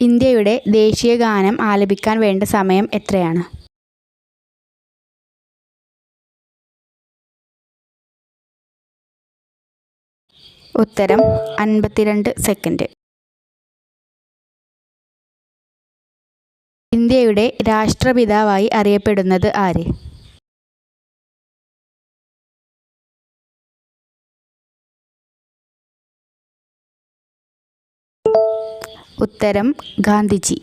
ഇന്ത്യയുടെ ദേശീയ ഗാനം ആലപിക്കാൻ വേണ്ട സമയം എത്രയാണ്? ഉത്തരം അൻപത്തിരണ്ട് സെക്കൻഡ്. ഇന്ത്യയുടെ രാഷ്ട്രപിതാവായി അറിയപ്പെടുന്നത് ആര്? ഉത്തരം ഗാന്ധിജി.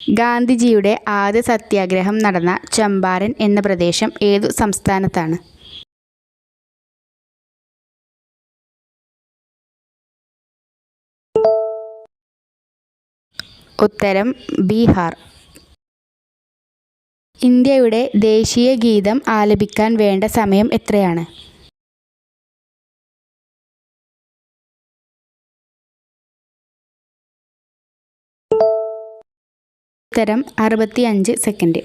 ഗാന്ധിജിയുടെ ആദ്യ സത്യാഗ്രഹം നടന്ന ചമ്പാരൻ എന്ന പ്രദേശം ഏതു സംസ്ഥാനത്താണ്? ഉത്തരം ബീഹാർ. ഇന്ത്യയുടെ ദേശീയ ഗീതം ആലപിക്കാൻ വേണ്ട സമയം എത്രയാണ്? ഉത്തരം അറുപത്തിയഞ്ച് സെക്കൻഡ്.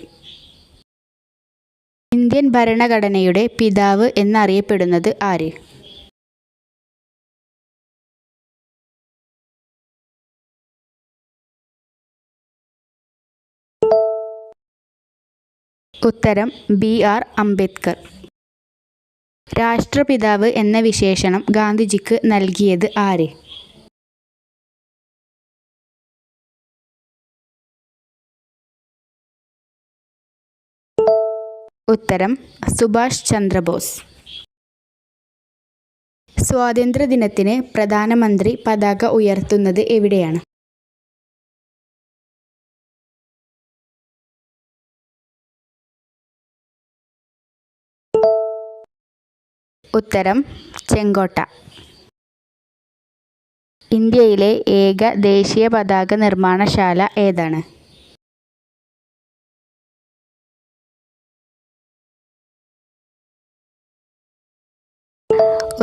ഇന്ത്യൻ ഭരണഘടനയുടെ പിതാവ് എന്നറിയപ്പെടുന്നത് ആര്? ഉത്തരം ബി ആർ അംബേദ്കർ. രാഷ്ട്രപിതാവ് എന്ന വിശേഷണം ഗാന്ധിജിക്ക് നൽകിയത് ആര്? ഉത്തരം സുഭാഷ് ചന്ദ്രബോസ്. സ്വാതന്ത്ര്യദിനത്തിന് പ്രധാനമന്ത്രി പതാക ഉയർത്തുന്നത് എവിടെയാണ്? ഉത്തരം ചെങ്കോട്ട. ഇന്ത്യയിലെ ഏക ദേശീയ പതാക നിർമ്മാണശാല ഏതാണ്?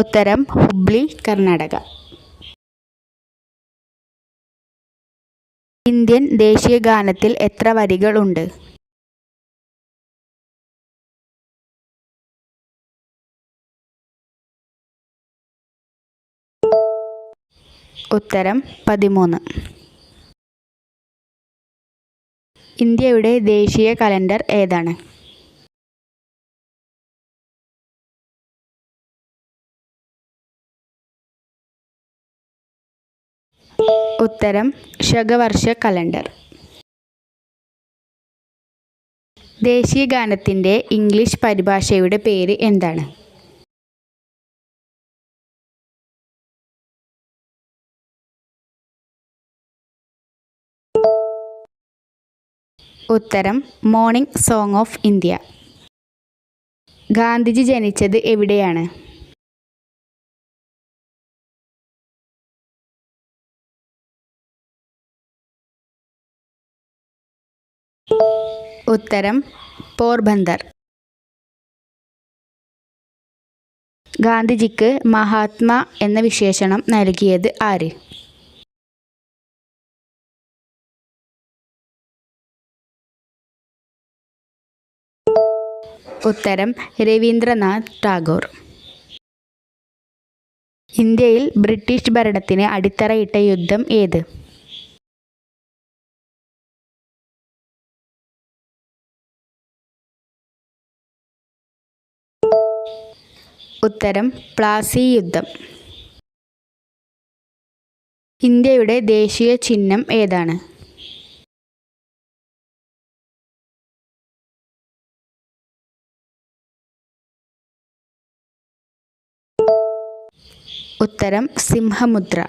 ഉത്തരം ഹുബ്ലി കർണാടക. ഇന്ത്യൻ ദേശീയ ഗാനത്തിൽ എത്ര വരികൾ ഉണ്ട് ഉത്തരം പതിമൂന്ന്. ഇന്ത്യയുടെ ദേശീയ കലണ്ടർ ഏതാണ്? ഉത്തരം ശകവർഷ കലണ്ടർ. ദേശീയ ഗാനത്തിന്റെ ഇംഗ്ലീഷ് പരിഭാഷയുടെ പേര് എന്താണ്? ഉത്തരം morning song of India. Gandhiji ജനിച്ചത് എവിടെയാണ്? ഉത്തരം പോർബന്ദർ. ഗാന്ധിജിക്ക് മഹാത്മാ എന്ന വിശേഷണം നൽകിയത് ആര്? ഉത്തരം രവീന്ദ്രനാഥ് ടാഗോർ. ഇന്ത്യയിൽ ബ്രിട്ടീഷ് ഭരണത്തിന് അടിത്തറയിട്ട യുദ്ധം ഏത്? ഉത്തരം പ്ലാസി യുദ്ധം. ഇന്ത്യയുടെ ദേശീയ ചിഹ്നം ഏതാണ്? ഉത്തരം സിംഹമുദ്ര.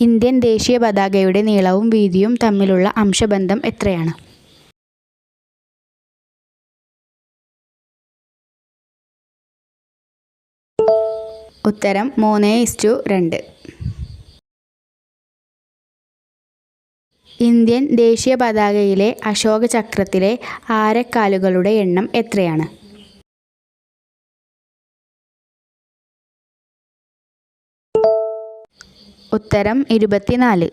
ഇന്ത്യൻ ദേശീയ പതാകയുടെ നീളവും വീതിയും തമ്മിലുള്ള അംശബന്ധം എത്രയാണ്? ഉത്തരം മൂന്ന് ഇസ്റ്റു രണ്ട്. ഇന്ത്യൻ ദേശീയ പതാകയിലെ അശോക ചക്രത്തിലെ ആരക്കാലുകളുടെ എണ്ണം എത്രയാണ്? ഉത്തരം ഇരുപത്തിനാല്.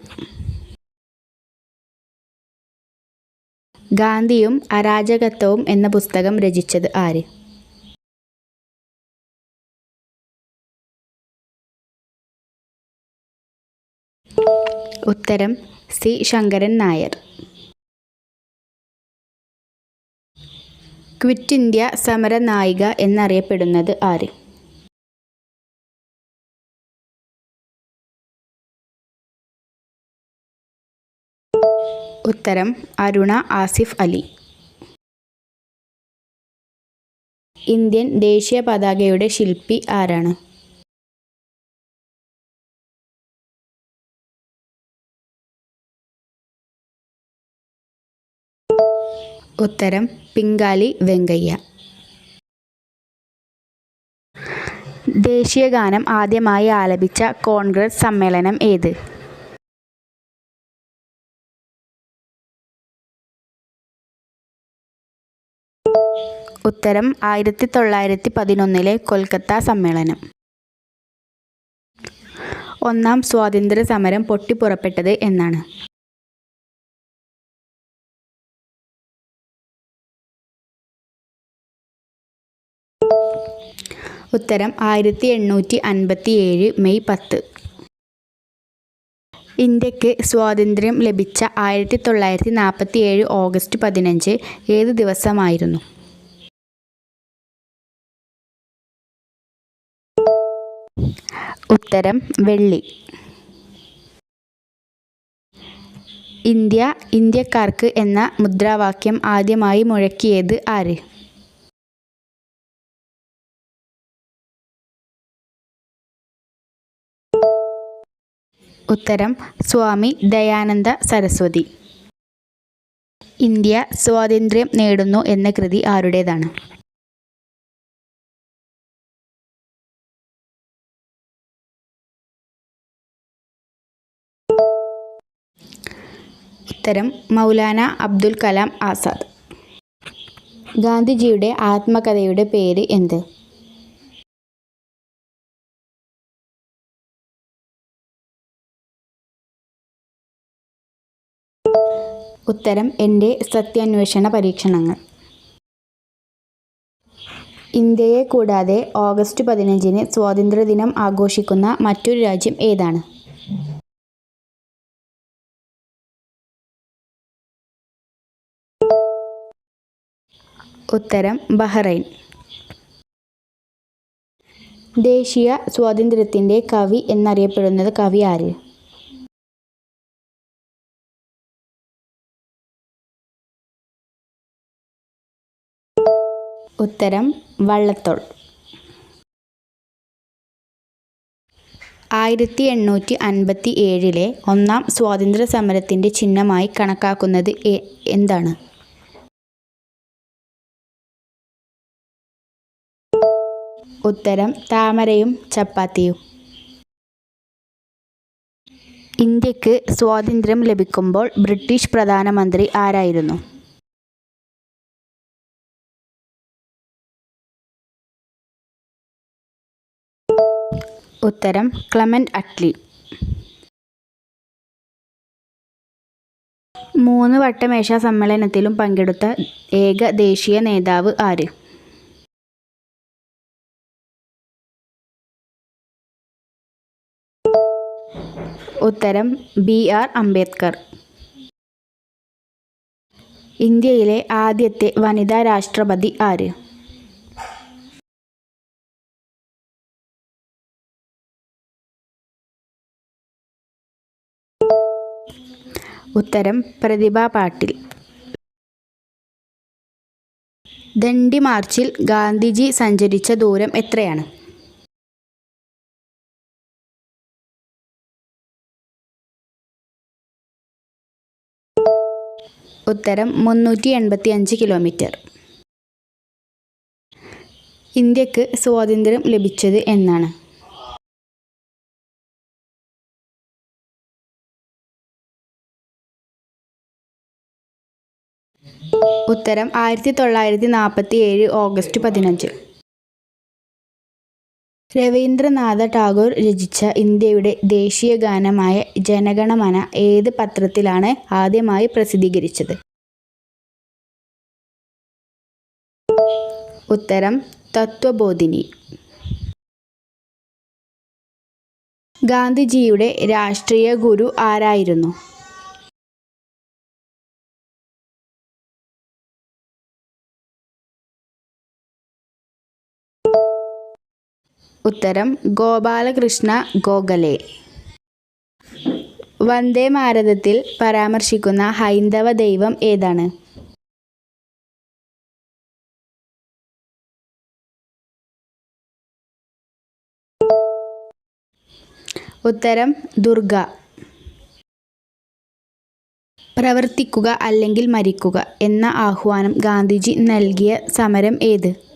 ഗാന്ധിയും അരാജകത്വവും എന്ന പുസ്തകം രചിച്ചത് ആര്? ഉത്തരം C. Sankaran Nair. Quit India സമര നായിക എന്നറിയപ്പെടുന്നത് ആര്? ഉത്തരം അരുണ ആസിഫ് അലി. ഇന്ത്യൻ ദേശീയ പതാകയുടെ ശില്പി ആരാണ്? ഉത്തരം പിങ്കാലി വെങ്കയ്യ. ദേശീയഗാനം ആദ്യമായി ആലപിച്ച കോൺഗ്രസ് സമ്മേളനം ഏത്? ഉത്തരം ആയിരത്തി തൊള്ളായിരത്തി പതിനൊന്നിലെ കൊൽക്കത്ത സമ്മേളനം. ഒന്നാം സ്വാതന്ത്ര്യ സമരം പൊട്ടിപ്പുറപ്പെട്ടത് എന്നാണ്. ഉത്തരം ആയിരത്തി എണ്ണൂറ്റി അൻപത്തി ഏഴ് മെയ് പത്ത്. ഇന്ത്യയ്ക്ക് സ്വാതന്ത്ര്യം ലഭിച്ച ആയിരത്തി തൊള്ളായിരത്തി നാൽപ്പത്തി ഏഴ് ഓഗസ്റ്റ് പതിനഞ്ച് ഏത് ദിവസമായിരുന്നു? ഉത്തരം വെള്ളി. ഇന്ത്യ ഇന്ത്യക്കാർക്ക് എന്ന മുദ്രാവാക്യം ആദ്യമായി മുഴക്കിയത് ആര്? ഉത്തരം സ്വാമി ദയാനന്ദ സരസ്വതി. ഇന്ത്യ സ്വാതന്ത്ര്യം നേടുന്നു എന്ന കൃതി ആരുടേതാണ്? ഉത്തരം മൗലാന അബ്ദുൽ കലാം ആസാദ്. ഗാന്ധിജിയുടെ ആത്മകഥയുടെ പേര് എന്ത്? ഉത്തരം എന്റെ സത്യാന്വേഷണ പരീക്ഷണങ്ങൾ. ഇന്ത്യയെ കൂടാതെ ഓഗസ്റ്റ് പതിനഞ്ചിന് സ്വാതന്ത്ര്യദിനം ആഘോഷിക്കുന്ന മറ്റൊരു രാജ്യം ഏതാണ്? ഉത്തരം ബഹ്റൈൻ. ദേശീയ സ്വാതന്ത്ര്യത്തിന്റെ കവി എന്നറിയപ്പെടുന്നത് കവി ആര്? ഉത്തരം വള്ളത്തോൾ. ആയിരത്തി എണ്ണൂറ്റി അൻപത്തി ഏഴിലെ ഒന്നാം സ്വാതന്ത്ര്യ സമരത്തിന്റെ ചിഹ്നമായി കണക്കാക്കുന്നത് എന്താണ്? ഉത്തരം താമരയും ചപ്പാത്തിയും. ഇന്ത്യയ്ക്ക് സ്വാതന്ത്ര്യം ലഭിക്കുമ്പോൾ ബ്രിട്ടീഷ് പ്രധാനമന്ത്രി ആരായിരുന്നു? ഉത്തരം ക്ലമന്റ് അറ്റ്ലി. മൂന്ന് വട്ടമേശ സമ്മേളനത്തിലും പങ്കെടുത്ത ഏക ദേശീയ നേതാവ് ആര്? ഉത്തരം ബി ആർ അംബേദ്കർ. ഇന്ത്യയിലെ ആദ്യത്തെ വനിതാ രാഷ്ട്രപതി ആര്? ഉത്തരം പ്രതിഭ പാട്ടിൽ. ദണ്ഡി മാർച്ചിൽ ഗാന്ധിജി സഞ്ചരിച്ച ദൂരം എത്രയാണ്? ഉത്തരം മുന്നൂറ്റി എൺപത്തി അഞ്ച് കിലോമീറ്റർ. ഇന്ത്യയ്ക്ക് സ്വാതന്ത്ര്യം ലഭിച്ചത് എന്നാണ്. ഉത്തരം ആയിരത്തി തൊള്ളായിരത്തി നാൽപ്പത്തി ഏഴ് ഓഗസ്റ്റ് പതിനഞ്ച്. രവീന്ദ്രനാഥ ടാഗോർ രചിച്ച ഇന്ത്യയുടെ ദേശീയ ഗാനമായ ജനഗണമന ഏത് പത്രത്തിലാണ് ആദ്യമായി പ്രസിദ്ധീകരിച്ചത്? ഉത്തരം തത്വബോധിനി. ഗാന്ധിജിയുടെ രാഷ്ട്രീയ ഗുരു ആരായിരുന്നു? ഉത്തരം ഗോപാലകൃഷ്ണ ഗോഖലെ. വന്ദേ ഭാരതത്തിൽ പരാമർശിക്കുന്ന ഹൈന്ദവ ദൈവം ഏതാണ്? ഉത്തരം ദുർഗ. പ്രവർത്തിക്കുക അല്ലെങ്കിൽ മരിക്കുക എന്ന ആഹ്വാനം ഗാന്ധിജി നൽകിയ സമരം ഏത്?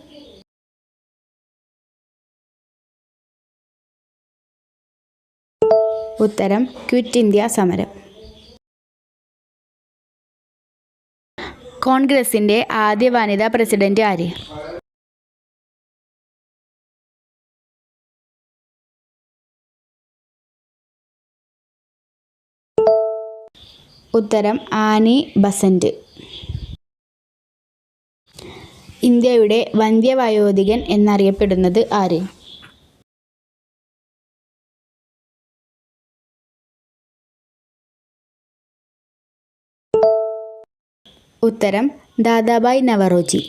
ഉത്തരം ക്വിറ്റ് ഇന്ത്യ സമരം. കോൺഗ്രസിന്റെ ആദ്യ വനിതാ പ്രസിഡന്റ് ആര്? ഉത്തരം ആനി ബസന്റ്. ഇന്ത്യയുടെ വന്ധ്യവയോധികൻ എന്നറിയപ്പെടുന്നത് ആര്? ഉത്തരം ദാദാബായ് നവറോജി.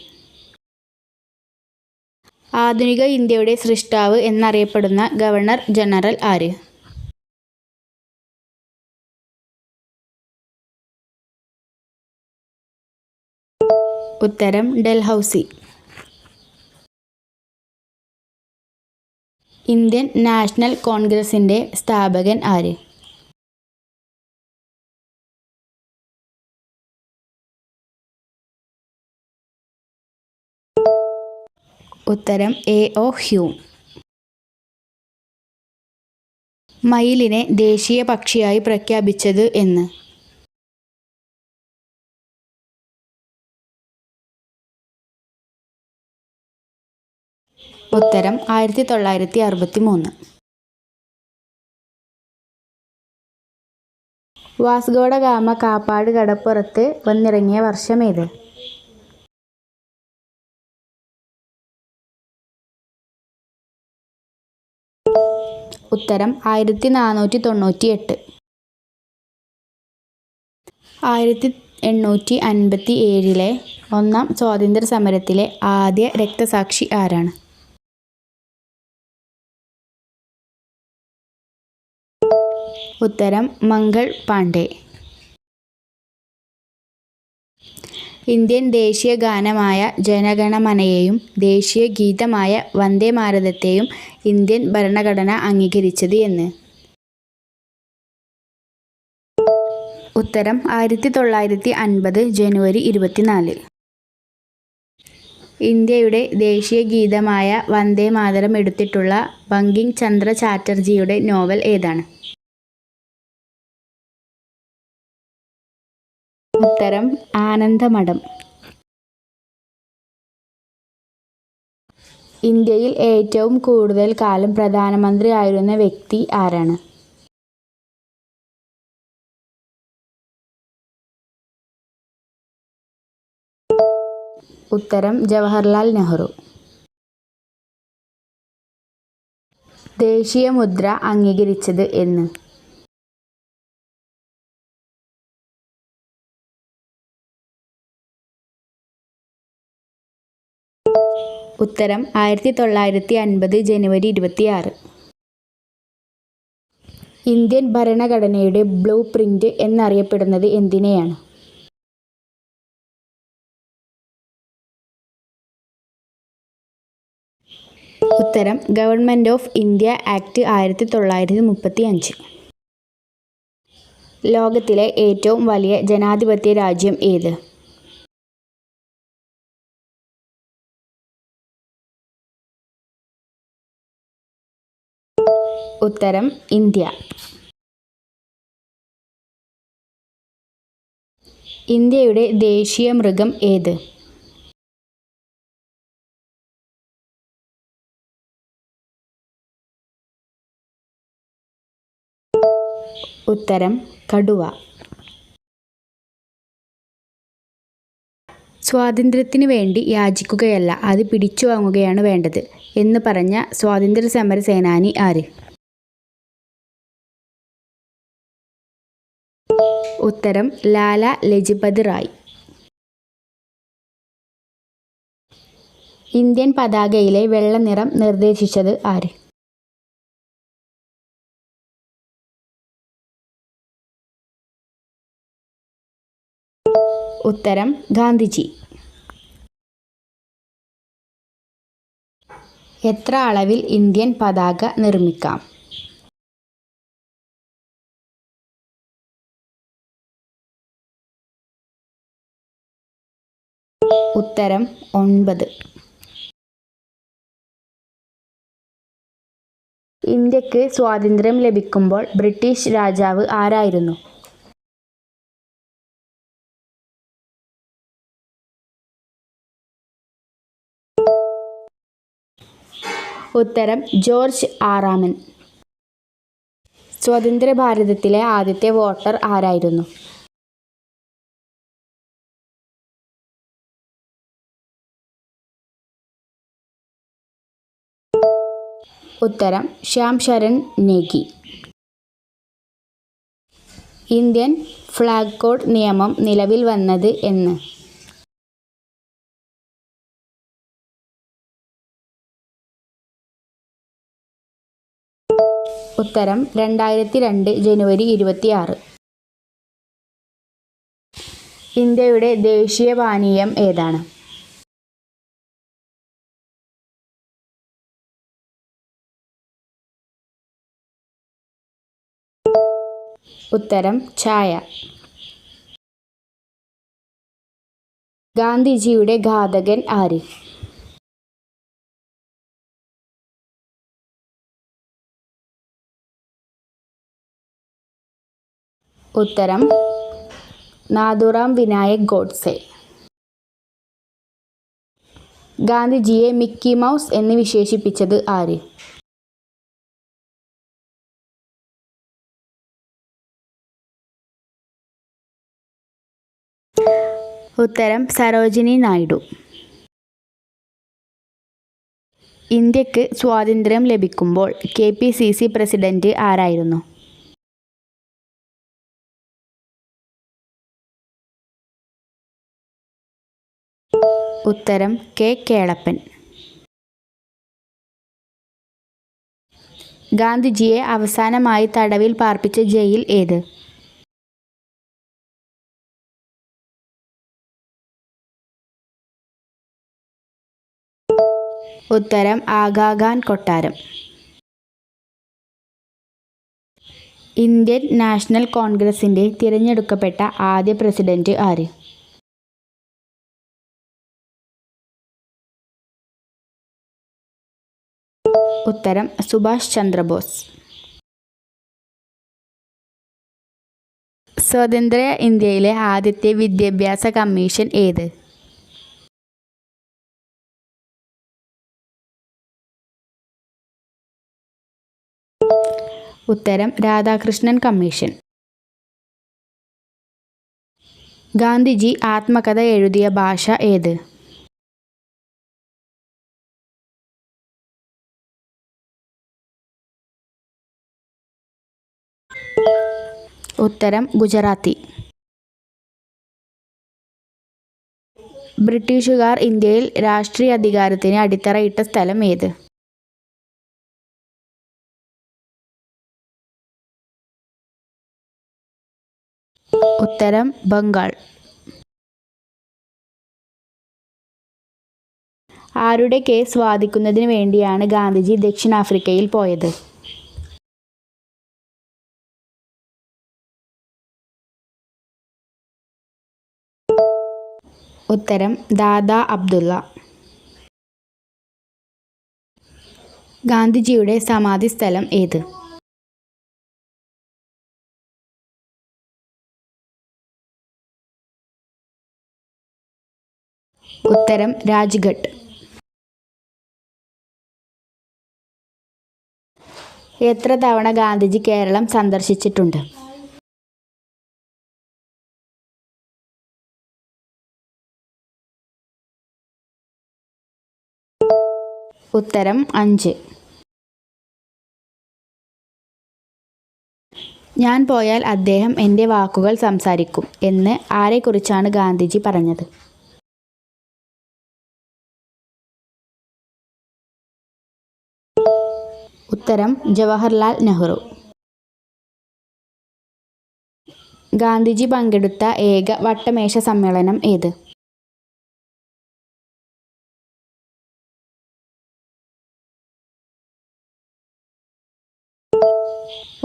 ആധുനിക ഇന്ത്യയുടെ സൃഷ്ടാവ് എന്നറിയപ്പെടുന്ന ഗവർണർ ജനറൽ ആര്? ഉത്തരം ഡൽഹൌസി. ഇന്ത്യൻ നാഷണൽ കോൺഗ്രസിന്റെ സ്ഥാപകൻ ആര്? ഉത്തരം എ ഒ ഹ്യൂം. മയിലിനെ ദേശീയ പക്ഷിയായി പ്രഖ്യാപിച്ചത് എന്ന്. ഉത്തരം ആയിരത്തി തൊള്ളായിരത്തി അറുപത്തി മൂന്ന് വാസ്കോഡ ഗാമ കാപ്പാട് കടപ്പുറത്ത് വന്നിറങ്ങിയ വർഷം ഉത്തരം ആയിരത്തി നാനൂറ്റി തൊണ്ണൂറ്റി എട്ട് ആയിരത്തി എണ്ണൂറ്റി അൻപത്തി ഏഴിലെ ഒന്നാം സ്വാതന്ത്ര്യ സമരത്തിലെ ആദ്യ രക്തസാക്ഷി ആരാണ്? ഉത്തരം മംഗൾ പാണ്ഡെ. ഇന്ത്യൻ ദേശീയ ഗാനമായ ജനഗണമനയെയും ദേശീയ ഗീതമായ വന്ദേ ഭാരതത്തെയും ഇന്ത്യൻ ഭരണഘടന അംഗീകരിച്ചത് എന്ന്. ഉത്തരം ആയിരത്തി തൊള്ളായിരത്തി അൻപത് ജനുവരി ഇരുപത്തിനാല് ഇന്ത്യയുടെ ദേശീയ ഗീതമായ വന്ദേ മാതരം എടുത്തിട്ടുള്ള ബങ്കിങ് ചന്ദ്ര ചാറ്റർജിയുടെ നോവൽ ഏതാണ്? ഉത്തരം ആനന്ദമഠം. ഇന്ത്യയിൽ ഏറ്റവും കൂടുതൽ കാലം പ്രധാനമന്ത്രി ആയിരുന്ന വ്യക്തി ആരാണ്? ഉത്തരം ജവഹർലാൽ നെഹ്റു. ദേശീയ മുദ്ര അംഗീകരിച്ചത് എന്ന്. ഉത്തരം ആയിരത്തി തൊള്ളായിരത്തി അൻപത് ജനുവരി ഇരുപത്തിയാറ്. ഇന്ത്യൻ ഭരണഘടനയുടെ ബ്ലൂ പ്രിന്റ് എന്നറിയപ്പെടുന്നത് എന്തിനെയാണ്? ഉത്തരം ഗവൺമെന്റ് ഓഫ് ഇന്ത്യ ആക്ട് ആയിരത്തി തൊള്ളായിരത്തി മുപ്പത്തി അഞ്ച് ലോകത്തിലെ ഏറ്റവും വലിയ ജനാധിപത്യ രാജ്യം ഏത്? ഉത്തരം ഇന്ത്യ. ഇന്ത്യയുടെ ദേശീയ മൃഗം ഏത്? ഉത്തരം കടുവ. സ്വാതന്ത്ര്യത്തിന് വേണ്ടി യാചിക്കുകയല്ല അത് പിടിച്ചു വാങ്ങുകയാണ് വേണ്ടത് എന്ന് പറഞ്ഞ സ്വാതന്ത്ര്യ സമര സേനാനി ആര്? ഉത്തരം ലാല ലജ്പത് റായ്. ഇന്ത്യൻ പതാകയിലെ വെള്ള നിറം നിർദ്ദേശിച്ചത് ആര്? ഉത്തരം ഗാന്ധിജി. എത്ര അളവിൽ ഇന്ത്യൻ പതാക നിർമ്മിക്കാം? ഉത്തരം ഒൻപത്. ഇന്ത്യയ്ക്ക് സ്വാതന്ത്ര്യം ലഭിക്കുമ്പോൾ ബ്രിട്ടീഷ് രാജാവ് ആരായിരുന്നു? ഉത്തരം ജോർജ് ആറാമൻ. സ്വതന്ത്ര ഭാരതത്തിലെ ആദ്യത്തെ വോട്ടർ ആരായിരുന്നു? ഉത്തരം Shyam Saran Negi Indian flag code നിയമം നിലവിൽ വന്നത് എന്ന്. ഉത്തരം രണ്ടായിരത്തി രണ്ട് ജനുവരി ഇരുപത്തിയാറ്. ഇന്ത്യയുടെ ദേശീയ പാനീയം ഏതാണ്? ഉത്തരം ചായ ഗാന്ധിജിയുടെ ഘാതകൻ ആര്? ഉത്തരം നാദുറാം വിനായക് ഗോഡ്സെ. ഗാന്ധിജിയെ മിക്കി മൗസ് എന്ന് വിശേഷിപ്പിച്ചത് ആര്? ഉത്തരം സരോജിനി നായിഡു. ഇന്ത്യയ്ക്ക് സ്വാതന്ത്ര്യം ലഭിക്കുമ്പോൾ K P C C president ആരായിരുന്നു? ഉത്തരം കെ കേളപ്പൻ. ഗാന്ധിജിയെ അവസാനമായി തടവിൽ പാർപ്പിച്ച ജയിൽ ഏത്? ഉത്തരം ആഗാഖാൻ കൊട്ടാരം. ഇന്ത്യൻ നാഷണൽ കോൺഗ്രസിന്റെ തിരഞ്ഞെടുക്കപ്പെട്ട ആദ്യ പ്രസിഡന്റ് ആര്? ഉത്തരം സുഭാഷ് ചന്ദ്രബോസ്. സ്വതന്ത്ര ഇന്ത്യയിലെ ആദ്യത്തെ വിദ്യാഭ്യാസ കമ്മീഷൻ ഏത്? ഉത്തരം രാധാകൃഷ്ണൻ കമ്മീഷൻ. ഗാന്ധിജി ആത്മകഥ എഴുതിയ ഭാഷ ഏത്? ഉത്തരം ഗുജറാത്തി. ബ്രിട്ടീഷുകാർ ഇന്ത്യയിൽ രാഷ്ട്രീയ അധികാരത്തിന് അടിത്തറയിട്ട സ്ഥലം ഏത്? ഉത്തരം ബംഗാൾ. ആരുടെ കേസ് വാദിക്കുന്നതിന് വേണ്ടിയാണ് ഗാന്ധിജി ദക്ഷിണാഫ്രിക്കയിൽ പോയത്? ഉത്തരം ദാദാ അബ്ദുള്ള. ഗാന്ധിജിയുടെ സമാധി സ്ഥലം ഏത്? ഉത്തരം രാജ്ഘട്ട്. എത്ര തവണ ഗാന്ധിജി കേരളം സന്ദർശിച്ചിട്ടുണ്ട്? ഉത്തരം അഞ്ച്. ഞാൻ പോയാൽ അദ്ദേഹം എന്റെ വാക്കുകൾ സംസാരിക്കും എന്ന് ആരെക്കുറിച്ചാണ് ഗാന്ധിജി പറഞ്ഞത്? ഉത്തരം ജവഹർലാൽ നെഹ്റു. ഗാന്ധിജി പങ്കെടുത്ത ഏക വട്ടമേശ സമ്മേളനം ഏത്?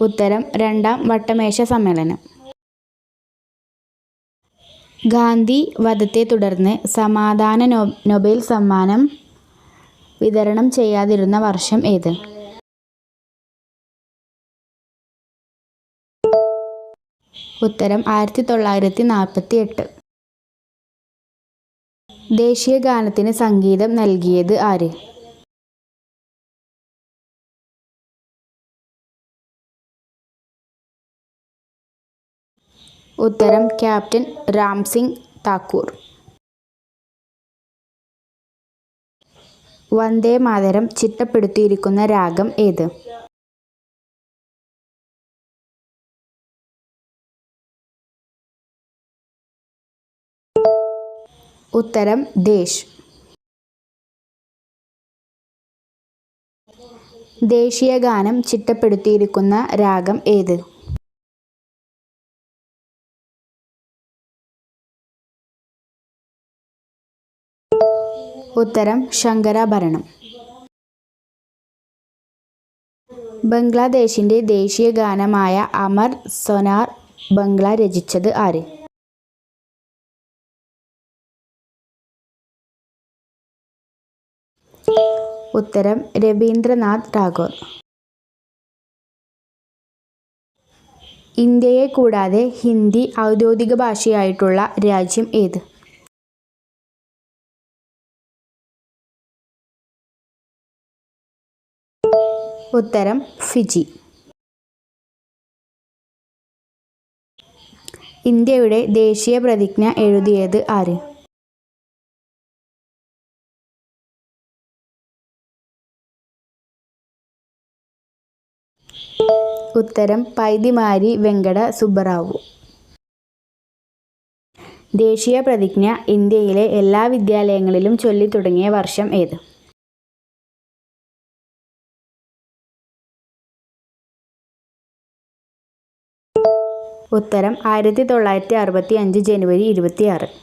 ഉത്തരം രണ്ടാം വട്ടമേശ സമ്മേളനം. ഗാന്ധി വധത്തെ തുടർന്ന് സമാധാന നൊബേൽ സമ്മാനം വിതരണം ചെയ്യാതിരുന്ന വർഷം ഏത്? ഉത്തരം ആയിരത്തി തൊള്ളായിരത്തി നാൽപ്പത്തി എട്ട് ദേശീയ ഗാനത്തിന് സംഗീതം നൽകിയത് ആര്? ഉത്തരം ക്യാപ്റ്റൻ രാം സിംഗ് താക്കൂർ. വന്ദേ മാതരം ചിട്ടപ്പെടുത്തിയിരിക്കുന്ന രാഗം ഏത്? ഉത്തരം ദേശ്. ദേശീയ ഗാനം ചിട്ടപ്പെടുത്തിയിരിക്കുന്ന രാഗം ഏത്? ഉത്തരം ശങ്കരാഭരണം. ബംഗ്ലാദേശിന്റെ ദേശീയ ഗാനമായ അമർ സൊനാർ ബംഗ്ല രചിച്ചത് ആര്? ഉത്തരം രവീന്ദ്രനാഥ് ടാഗോർ. ഇന്ത്യയെ കൂടാതെ ഹിന്ദി ഔദ്യോഗിക ഭാഷയായിട്ടുള്ള രാജ്യം ഏത്? ഉത്തരം ഫിജി. ഇന്ത്യയുടെ ദേശീയ പ്രതിജ്ഞ എഴുതിയത് ആര്? ഉത്തരം പൈതിമാരി വെങ്കട സുബ്ബറാവു. ദേശീയ പ്രതിജ്ഞ ഇന്ത്യയിലെ എല്ലാ വിദ്യാലയങ്ങളിലും ചൊല്ലിത്തുടങ്ങിയ വർഷം ഏത്? ഉത്തരം ആയിരത്തി തൊള്ളായിരത്തി അറുപത്തി അഞ്ച് ജനുവരി ഇരുപത്തിയാറ്.